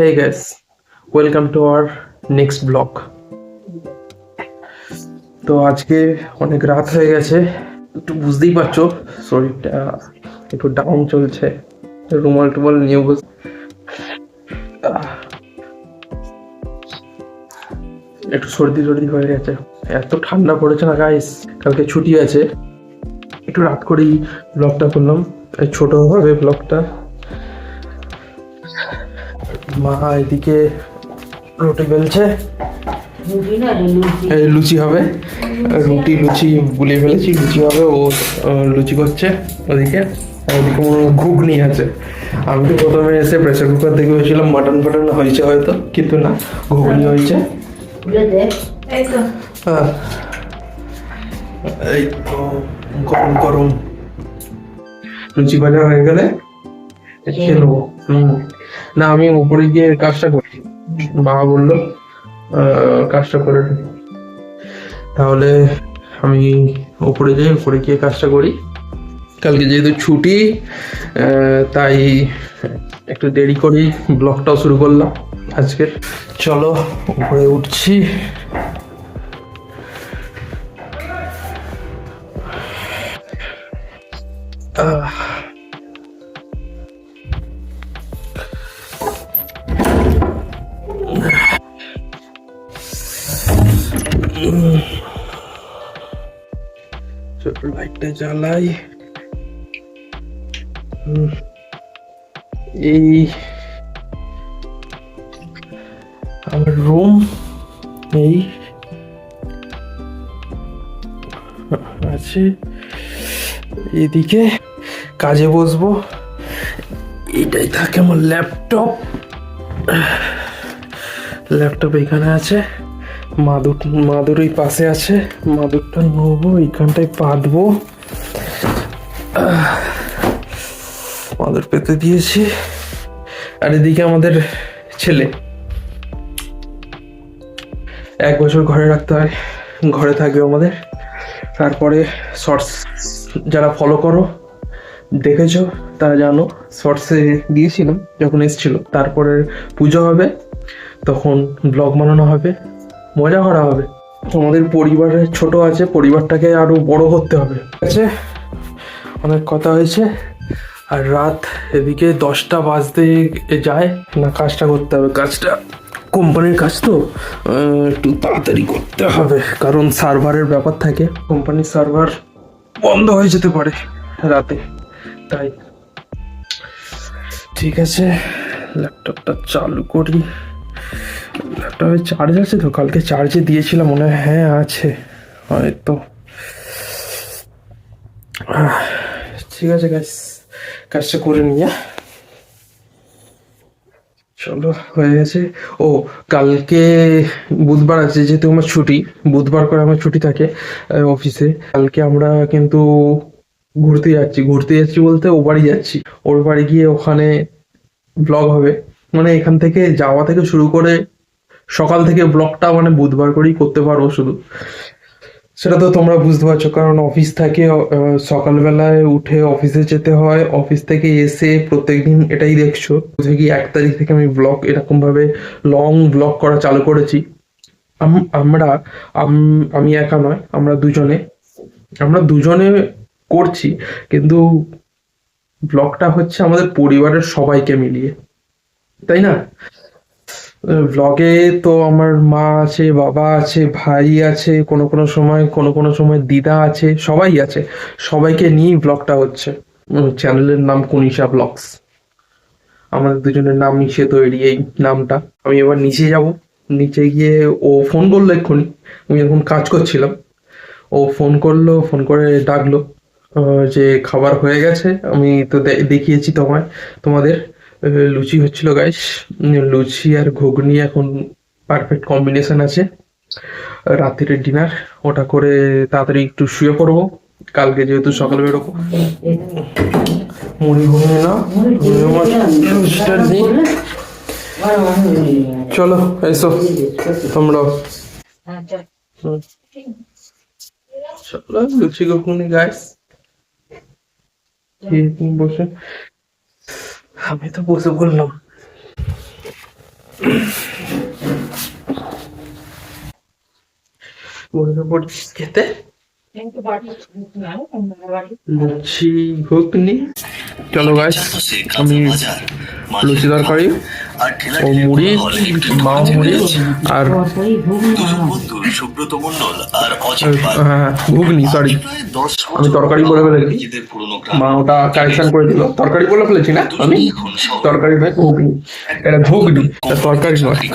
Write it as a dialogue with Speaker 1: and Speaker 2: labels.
Speaker 1: Hey guys welcome to our next blog তো আজকে অনেক রাত হয়ে গেছে একটু বুঝতেই পারছ। শরীরটা একটু ডাউন চলছে রুমাল টুমাল নিয়ে বস। একটু সর্দি সর্দি হয়ে গেছে। এত ঠান্ডা পড়েছে না গাইস কালকে ছুটি আছে। একটু রাত করেই ব্লগটা করলাম এই ছোট হবে ব্লগটা মা এদিকে রুটি বেলছে। এই লুচি হবে। রুটি, লুচি গুলিয়ে ফেলেছি, লুচি হবে, ও লুচি করছে ওদিকে। ওদিকে মনে ঘুগনি আছে। আমি তো প্রথমে এসে প্রেসার কুকার দেখে ভেবেছিলাম মাটন ফাটন হয়েছে হয়তো, কিন্তু না, ঘুগনি হয়েছে।
Speaker 2: এই
Speaker 1: এই গরম গরম। লুচি ভাজা হয়ে গেলে খেয়ে নেব। হুম। না, আমি উপরে গিয়ে কাজটা করি বাবা বলল কাজটা করে তাহলে আমি উপরে যাই, উপরে গিয়ে কাজটা করি। কালকে যেহেতু ছুটি তাই একটু দেরি করেই ব্লগটাও শুরু করলাম আজকের। চলো, উপরে উঠছি। আহ। লাইটটা জ্বালাই। এই আমার রুম এই আছে। এদিকে কাজে বসবো। এটাই থাকে আমার ল্যাপটপ ল্যাপটপ এখানে আছে। মাদুর মাদুর ওই পাশে আছে। মাদুরটা নেব, এইখানটায় পাতবো। মাদুর পেতে দিয়েছি। আর এদিকে আমাদের ছেলে। এক বছর ঘরে রাখতে হয়, ঘরে থাকবে আমাদের। তারপরে শর্টস যারা ফলো করো, দেখেছ, তারা জানো শর্টসে দিয়েছিলাম, যখন এসেছিল। তারপরে পুজো হবে, তখন ব্লগ বানানো হবে। মজা করা হবে। আমাদের পরিবারের ছোট আছে, পরিবারটাকে আরও বড় করতে হবে। ঠিক আছে? অনেক কথা হয়েছে। আর রাত এদিকে দশটা বাজতে যায়। না, কাজটা করতে হবে। কাজটা কোম্পানির কাজ তো। একটু তাড়াতাড়ি করতে হবে, কারণ সার্ভারের ব্যাপার থাকে। কোম্পানির সার্ভার বন্ধ হয়ে যেতে পারে রাতে। তাই। ঠিক আছে, ল্যাপটপটা চালু করি। ল্যাপটপে চার্জ আছে তো, কালকে চার্জে দিয়েছিলাম, মনে হয় হ্যাঁ আছে। হয়তো ঠিক আছে গাইস কাজটা করে নিয়ে চলো, হয়ে গেছে। ও, কালকে বুধবার আছে, যেহেতু আমার ছুটি, বুধবার করে আমার ছুটি থাকে অফিসে কালকে আমরা কিন্তু ঘুরতে যাচ্ছি। ঘুরতে যাচ্ছি বলতে ও বাড়ি যাচ্ছি। ওর বাড়ি গিয়ে ওখানে ব্লগ হবে। মানে এখান থেকে যাওয়া থেকে শুরু করে সকাল থেকে ব্লগটা মানে বুধবার করেই করতে পারো শুধু। সেটা তো তোমরা বুঝতে পারছ, কারণ অফিস থাকে সকালবেলায় উঠে অফিসে যেতে হয়। অফিস থেকে এসে প্রত্যেকদিন এটাই দেখছ, বুঝে কি এক তারিখ থেকে আমি ব্লগ এরকমভাবে লং ব্লগ করা চালু করেছি। আম- আমরা, আম- আমি একা নয়, আমরা দুজনে আমরা দুজনে করছি, কিন্তু ব্লগটা হচ্ছে আমাদের পরিবারের সবাইকে মিলিয়ে। তাই না? ব্লগে তো আমার মা আছে, বাবা আছে, ভাই আছে, কোনো কোনো সময়, কোনো কোনো সময় দিদা আছে, সবাই আছে। সবাইকে নিয়েই ব্লগটা হচ্ছে। চ্যানেলের নাম কনিশা ব্লগস আমাদের দুজনের নাম মিশে তৈরি এই নামটা। আমি এবার নিচে যাব। নিচে গিয়ে ও ফোন করল এক্ষুনি। আমি এখন কাজ করছিলাম, ও ফোন করল ফোন করে ডাকলো যে খাবার হয়ে গেছে, আমি তো দেখিয়েছি তোমায়, তোমাদের। লুচি হচ্ছিল গাইস লুচি আর ঘুগনি এখন পারফেক্ট কম্বিনেশন আছে। রাত্রির ডিনার ওটা করে তাড়াতাড়ি একটু শুয়ে পড়ব। কালকে যেহেতু সকালে বেরোবো। মুড়ি ঘুমিয়ে না চলো, এসো। তোমরাও। হুম। চলো, লুচি ঘুগনি গাইস বসে। আমি তো বুঝে বললাম। পড়ছিস খেতে? লুচি ঘুগনি। চলো গাছ আমি লুচি তরকারি। ও মুড়ি মাও মুড়ি আর
Speaker 3: সুব্রত মন্ডল আর অজিত
Speaker 1: হ্যাঁ ঘুগনি সরি আমি তরকারি বলে ফেলেছি। মা ওটা কারেকশন করে দিল। তরকারি বলে ফেলেছি না আমি? তরকারি ভাই ঘুগনি। এটা ঘুগনি তরকারি নয়।